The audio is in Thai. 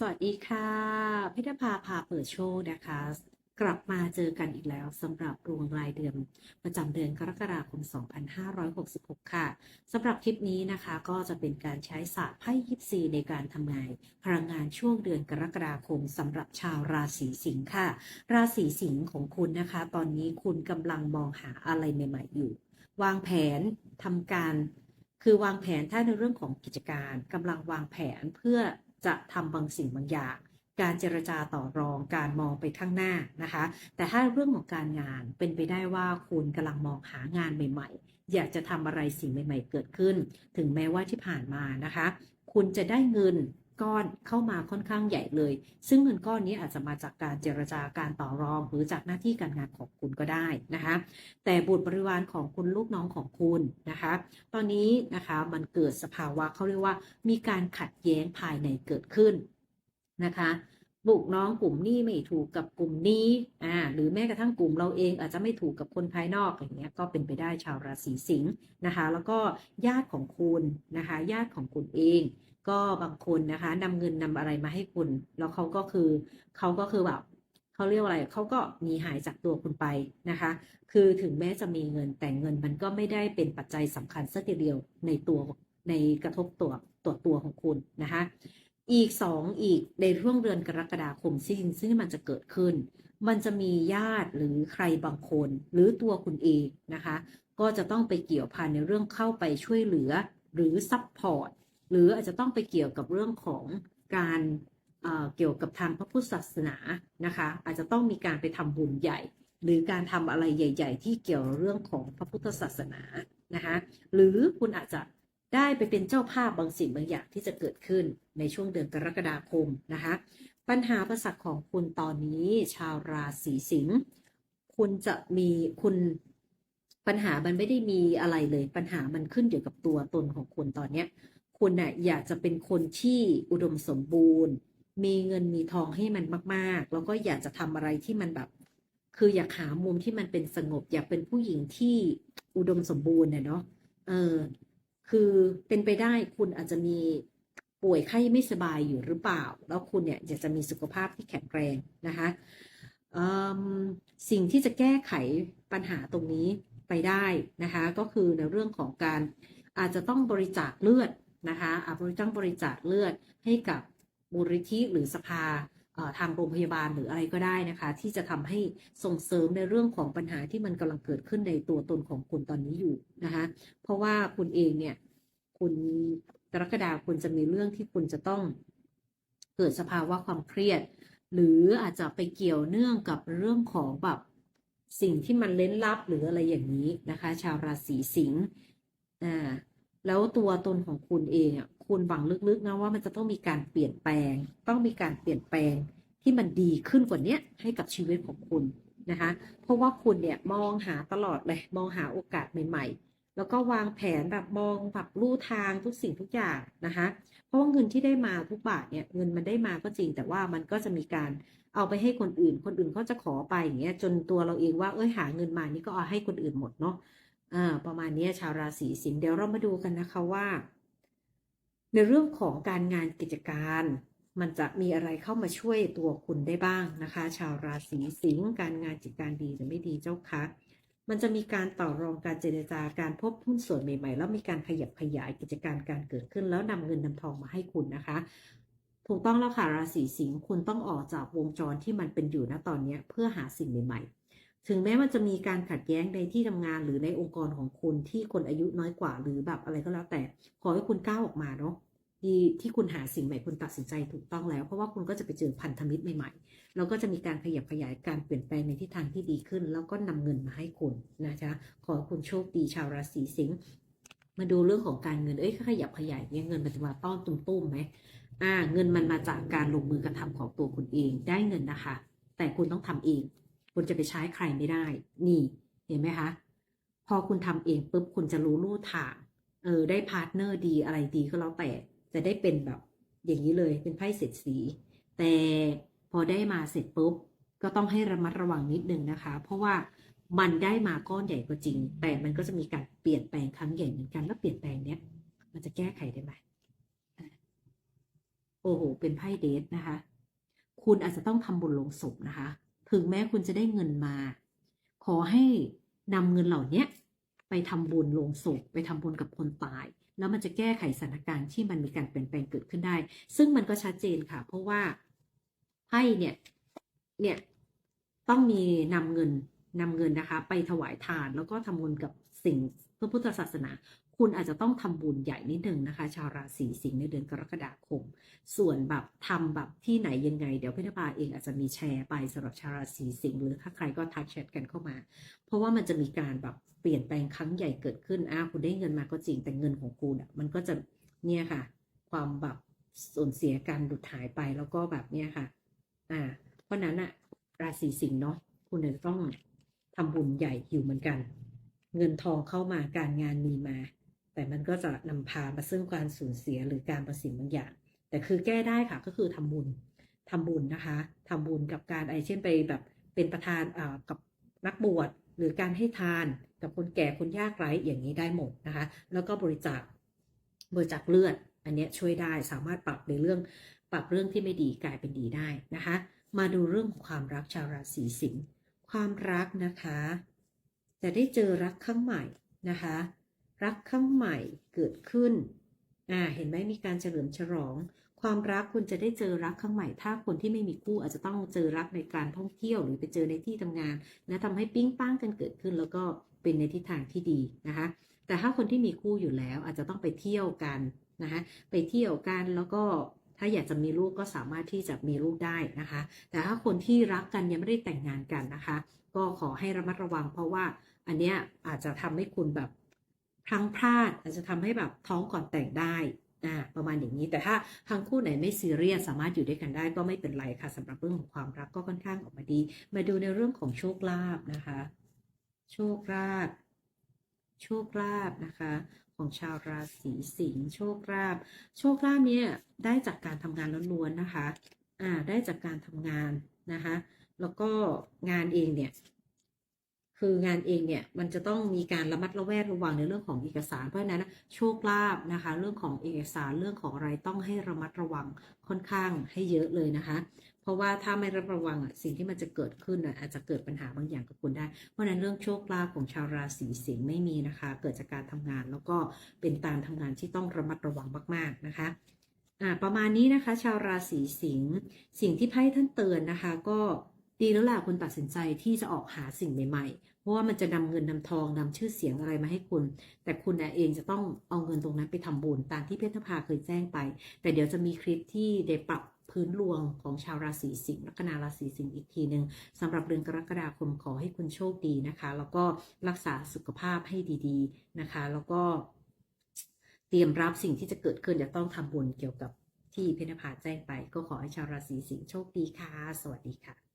สวัสดีค่ะพิธภาพาเปิดโชว์นะคะ กลับมาเจอกันอีกแล้วสำหรับดวงรายเดือนประจำเดือนกรกฎาคม 2566 ค่ะสำหรับคลิปนี้นะคะก็จะเป็นการใช้ศาสตร์ไพ่ยิปซีในการทำนายพลังงานช่วงเดือนกรกฎาคมสำหรับชาวราศีสิงค์ค่ะ ราศีสิงค์ของคุณนะคะ ตอนนี้คุณกำลังมองหาอะไรใหม่ ๆ อยู่ วางแผนทำการคือวางแผนถ้าในเรื่องของกิจการกำลังวางแผนเพื่อ จะทำบางสิ่งบางอย่าง การเจรจาต่อรองการมองไปข้างหน้านะคะ แต่ถ้าเรื่องของการงานเป็นไปได้ว่าคุณกำลังมองหางานใหม่ ๆ อยากจะทำอะไรสิ่งใหม่ ๆ เกิดขึ้น ถึงแม้ว่าที่ผ่านมานะคะ คุณจะได้เงิน ก้อนเข้ามาค่อนข้างใหญ่เลย ซึ่งเงินก้อนนี้อาจจะมาจากการเจรจาการต่อรอง หรือจากหน้าที่การงานของคุณก็ได้นะคะ แต่บุตรบริวารของคุณลูกน้องของคุณนะคะ ตอนนี้นะคะมันเกิดสภาวะเขาเรียกว่า มีการขัดแย้งภายในเกิดขึ้นนะคะลูกน้องกลุ่มนี้ไม่ถูกกับกลุ่มนี้ อ่า หรือแม้กระทั่งกลุ่มเราเองอาจจะไม่ถูกกับคนภายนอกอย่างเงี้ย ก็เป็นไปได้ชาวราศีสิงห์นะคะ แล้วก็ญาติของคุณนะคะ ญาติของคุณเอง ก็บางคนนะคะนำเงินนำอะไรมาให้คุณ แล้วเขาก็คือเขาก็คือแบบเขาเรียกว่าอะไรเขาก็หนีหายจากตัวคุณไปนะคะ คือถึงแม้จะมีเงินแต่เงินมันก็ไม่ได้เป็นปัจจัยสำคัญสักทีเดียวในตัวในกระทบตัวตัวตัวของคุณนะคะ อีกสองอีกในช่วงเดือนกรกฎาคมซึ่งซึ่งมันจะเกิดขึ้น มันจะมีญาติหรือใครบางคน หรือตัวคุณเองนะคะ ก็จะต้องไปเกี่ยวพันในเรื่องเข้าไปช่วยเหลือหรือซัพพอร์ต หรืออาจจะต้องไปเกี่ยวกับเรื่องของการเอ่อเกี่ยวกับทางพระพุทธศาสนานะคะ อาจจะต้องมีการไปทำบุญใหญ่ หรือการทำอะไรใหญ่ ๆ ที่เกี่ยวเรื่องของพระพุทธศาสนานะคะ หรือคุณอาจจะได้ไปเป็นเจ้าภาพบางสิ่งบางอย่างที่จะเกิดขึ้นในช่วงเดือนกรกฎาคมนะคะ ปัญหาประสักของคุณตอนนี้ชาวราศีสิงห์คุณจะมีคุณปัญหามันไม่ได้มีอะไรเลย ปัญหามันขึ้นอยู่กับตัวตนของคุณตอนเนี้ย คุณน่ะอยากจะเป็นคนที่อุดมสมบูรณ์ มีเงินมีทองให้มันมาก ๆ แล้วก็อยากจะทำอะไรที่มันแบบ คืออยากหามุมที่มันเป็นสงบ อยากเป็นผู้หญิงที่อุดมสมบูรณ์เนาะเออ คือเป็นไปได้คุณอาจจะมีป่วยไข้ไม่สบายอยู่หรือเปล่า แล้วคุณเนี่ยอยากจะมีสุขภาพที่แข็งแรงนะคะสิ่งที่จะแก้ไขปัญหาตรงนี้ไปได้นะคะ ก็คือในเรื่องของการอาจจะต้องบริจาคเลือด นะคะอาจจะต้องบริจาคเลือดให้กับมูลนิธิหรือสภาทางโรงพยาบาลหรืออะไรก็ได้นะคะ ที่จะทำให้ส่งเสริมในเรื่องของปัญหาที่มันกำลังเกิดขึ้นในตัวตนของคุณตอนนี้อยู่นะคะ เพราะว่าคุณเองเนี่ย คุณกรกฎาคุณจะมีเรื่องที่คุณจะต้องเกิดสภาวะความเครียด หรืออาจจะไปเกี่ยวเนื่องกับเรื่องของแบบสิ่งที่มันเล้นลับหรืออะไรอย่างนี้นะคะ ชาวราศีสิงห์อ่า แล้วตัวตนของคุณเองอะคุณหวังลึกๆนะว่ามันจะต้องมีการเปลี่ยนแปลง ต้องมีการเปลี่ยนแปลงที่มันดีขึ้นกว่านี้ให้กับชีวิตของคุณนะคะ เพราะว่าคุณเนี่ยมองหาตลอดเลยมองหาโอกาสใหม่ ๆ แล้วก็วางแผนแบบมองแบบลู่ทางทุกสิ่งทุกอย่างนะคะ เพราะว่าเงินที่ได้มาทุกบาทเนี่ยเงินมันได้มาก็จริง แต่ว่ามันก็จะมีการเอาไปให้คนอื่น คนอื่นก็จะขอไปอย่างเงี้ยจนตัวเราเองว่าเอ้ยหาเงินมานี่ก็เอาให้คนอื่นหมดเนาะ อ่าประมาณนี้ชาวราศีสิงห์เดี๋ยวเรามาดูกันนะคะว่า ในเรื่องของการงานกิจการ มันจะมีอะไรเข้ามาช่วยตัวคุณได้บ้างนะคะ ชาวราศีสิงห์การงานกิจการดีหรือไม่ดีเจ้าคะมันจะมีการต่อรองการเจรจาการพบหุ้นส่วนใหม่ ๆ แล้วมีการขยับขยายกิจการการเกิดขึ้น แล้วนำเงินนำทองมาให้คุณนะคะ ถูกต้องแล้วค่ะราศีสิงห์คุณต้องออกจากวงจรที่มันเป็นอยู่นะตอนนี้เพื่อหาสิ่งใหม่ ๆ ถึงแม้มันจะมีการขัดแย้งในที่ทำงานหรือในองค์กรของคุณที่คนอายุน้อยกว่า หรือแบบอะไรก็แล้วแต่ ขอให้คุณก้าวออกมาเนาะที่ที่คุณหาสิ่งใหม่คุณตัดสินใจถูกต้องแล้ว เพราะว่าคุณก็จะไปเจอพันธมิตรใหม่ๆ แล้วก็จะมีการขยับขยายการเปลี่ยนแปลงในทิศทางที่ดีขึ้น แล้วก็นำเงินมาให้คุณนะคะขอให้คุณโชคดีชาวราศีสิงห์มาดูเรื่องของการเงินเอ้ยขยับขยายเนี่ยเงินมันจะมาต้อนตุ้มๆไหมอ่า เงินมันมาจากการลงมือกระทำของตัวคุณเองได้เงินนะคะ แต่คุณต้องทำเอง คุณจะไปใช้ใครไม่ได้ นี่ เห็นไหมคะ พอคุณทำเองปุ๊บคุณจะรู้ลู่ทาง เออ ได้พาร์ทเนอร์ดีอะไรดีก็แล้วแต่ จะได้เป็นแบบ อย่างนี้เลย เป็นไพ่เศรษฐีแต่พอได้มาเสร็จปุ๊บ ก็ต้องให้ระมัดระวังนิดนึงนะคะ เพราะว่ามันได้มาก้อนใหญ่ก็จริง แต่มันก็จะมีการเปลี่ยนแปลงครั้งใหญ่เหมือนกัน แล้วเปลี่ยนแปลงเนี้ย มันจะแก้ไขได้ไหมโอ้โห เป็นไพ่เดทนะคะ คุณอาจจะต้องทำบุญลงศพนะคะ ถึงแม้คุณจะได้เงินมา ขอให้นำเงินเหล่านี้ไปทำบุญลงศพไปทำบุญกับคนตาย แล้วมันจะแก้ไขสถานการณ์ที่มันมีการเปลี่ยนแปลงเกิดขึ้นได้ ซึ่งมันก็ชัดเจนค่ะ เพราะว่าไพ่เนี่ยเนี่ยต้องมีนำเงินนำเงินนะคะ ไปถวายทานแล้วก็ทำบุญกับสิ่งพระพุทธศาสนา คุณอาจจะต้องทำบุญใหญ่นิดนึงนะคะ ชาวราศีสิงห์ในเดือนกรกฎาคม ส่วนแบบทำแบบที่ไหนยังไง เดี๋ยวพี่นภาเองอาจจะมีแชร์ไปสำหรับชาวราศีสิงห์หรือถ้าใครก็ทักแชทกันเข้ามา เพราะว่ามันจะมีการแบบเปลี่ยนแปลงครั้งใหญ่เกิดขึ้นอ้าวคุณได้เงินมาก็จริงแต่เงินของคุณอะมันก็จะเนี่ยค่ะ ความแบบสูญเสียการหลุดหายไปแล้วก็แบบเนี่ยค่ะ อ่า เพราะนั้นอะราศีสิงห์เนาะคุณจะต้องทำบุญใหญ่อยู่เหมือนกัน เงินทองเข้ามาการงานมีมา แต่มันก็จะนำพามาซึ่งการสูญเสียหรือการประสิทธิ์บางอย่าง แต่คือแก้ได้ค่ะก็คือทำบุญทำบุญนะคะทำบุญกับการไอเช่นไปแบบเป็นประธานอ่ากับนักบวชหรือการให้ทานกับคนแก่คนยากไร้อย่างนี้ได้หมดนะคะ แล้วก็บริจาคบริจาคเลือด อันนี้ช่วยได้สามารถปรับในเรื่องปรับเรื่องที่ไม่ดีกลายเป็นดีได้นะคะ มาดูเรื่องของความรักชาวราศีสิงห์ความรักนะคะ จะได้เจอรักครั้งใหม่นะคะ รักครั้งใหม่เกิดขึ้นอ่าเห็นไหมมีการเฉลิมฉลอง ความรักคุณจะได้เจอรักครั้งใหม่ ถ้าคนที่ไม่มีคู่อาจจะต้องเจอรักในการท่องเที่ยวหรือไปเจอในที่ทำงานนะทำให้ปิ้งป้างกันเกิดขึ้น แล้วก็เป็นในทิศทางที่ดีนะคะ แต่ถ้าคนที่มีคู่อยู่แล้วอาจจะต้องไปเที่ยวกันนะคะไปเที่ยวกันแล้วก็ถ้าอยากจะมีลูกก็สามารถที่จะมีลูกได้นะคะ แต่ถ้าคนที่รักกันยังไม่ได้แต่งงานกันนะคะ ก็ขอให้ระมัดระวังเพราะว่าอันเนี้ยอาจจะทำให้คุณแบบ พลังพลาดอาจจะทำให้แบบท้องก่อนแต่งได้อ่าประมาณอย่างนี้แต่ถ้าทั้งคู่ไหนไม่ซีเรียสสามารถอยู่ด้วยกันได้ก็ไม่เป็นไรค่ะสำหรับเรื่องของความรักก็ค่อนข้างออกมาดี มาดูในเรื่องของโชคลาภนะคะ โชคลาภโชคลาภนะคะ ของชาวราศีสิงห์โชคลาภโชคลาภเนี่ยได้จากการทำงานล้วนๆนะคะอ่าได้จากการทำงานนะคะ แล้วก็งานเองเนี่ย คืองานเองเนี่ยมันจะต้องมีการระมัดระแวดระวังในเรื่องของเอกสารเพราะฉะนั้นโชคลาภนะคะ เรื่องของเอกสารเรื่องของอะไรต้องให้ระมัดระวังค่อนข้างให้เยอะเลยนะคะ เพราะว่าถ้าไม่ระมัดระวังอะสิ่งที่มันจะเกิดขึ้นอะอาจจะเกิดปัญหาบางอย่างกับคุณได้ เพราะฉะนั้นเรื่องโชคลาภของชาวราศีสิงห์ไม่มีนะคะ เกิดจากการทำงานแล้วก็เป็นการทำงานที่ต้องระมัดระวังมาก ๆนะคะอ่าประมาณนี้นะคะ ชาวราศีสิงห์สิ่งที่ไพ่ท่านเตือนนะคะ ก็ ดีแล้วล่ะคุณตัดสินใจที่จะออกหาสิ่งใหม่ๆ เพราะว่ามันจะนำเงินนำทองนำชื่อเสียงอะไรมาให้คุณ แต่คุณเองจะต้องเอาเงินตรงนั้นไปทำบุญตามที่เพชรภาเคยแจ้งไป แต่เดี๋ยวจะมีคลิปที่ได้ปรับพื้นรวงของชาวราศีสิงห์ลัคนาราศีสิงห์อีกทีหนึ่งสำหรับเดือนกรกฎาคมขอให้คุณโชคดีนะคะ แล้วก็รักษาสุขภาพให้ดีๆนะคะ แล้วก็ เตรียมรับสิ่งที่จะเกิดขึ้นจะต้องทำบุญเกี่ยวกับที่เพญนภาแจ้งไป ก็ขอให้ชาวราศีสิงห์โชคดีค่ะ สวัสดีค่ะ